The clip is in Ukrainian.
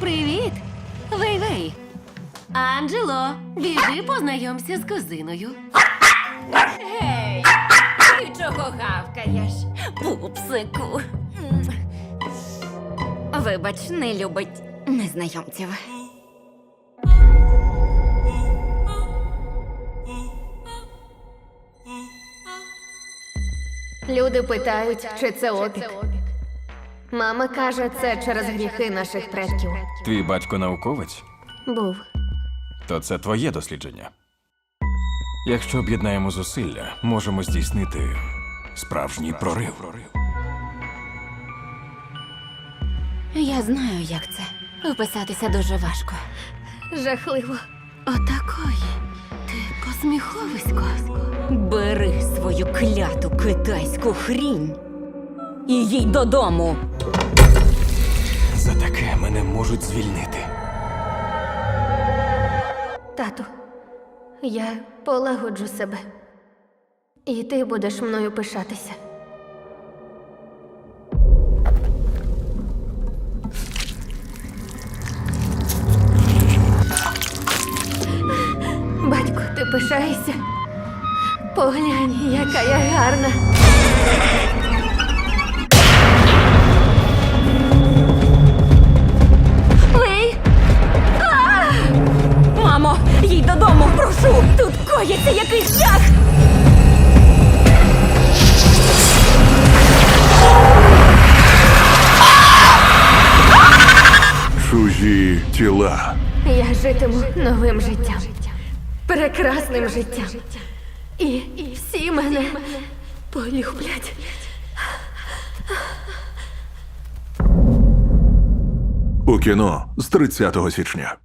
Привіт! Вей-вей! Анджело, біжи познайомся з кузиною. Гей, ти чого гавкаєш? Пупсику. Вибач, не любить незнайомців. Люди питають, чи це опік. Мама каже, це через гріхи наших предків. Твій батько науковець, Був. то це твоє дослідження. Якщо об'єднаємо зусилля, можемо здійснити справжній прорив. Я знаю, як це. Вписатися дуже важко. Жахливо. Отакої. Ти посміховисько. Бери свою кляту китайську хрінь і їй додому. За таке мене можуть звільнити. Тату, я полагоджу себе. І ти будеш мною пишатися. Батько, ти пишаєшся? Поглянь, яка я гарна. Тут коїться якийсь жах! Чужі тіла. Я житиму новим життям. Прекрасним життям. І всі мене полюблять. У кіно з 30 січня.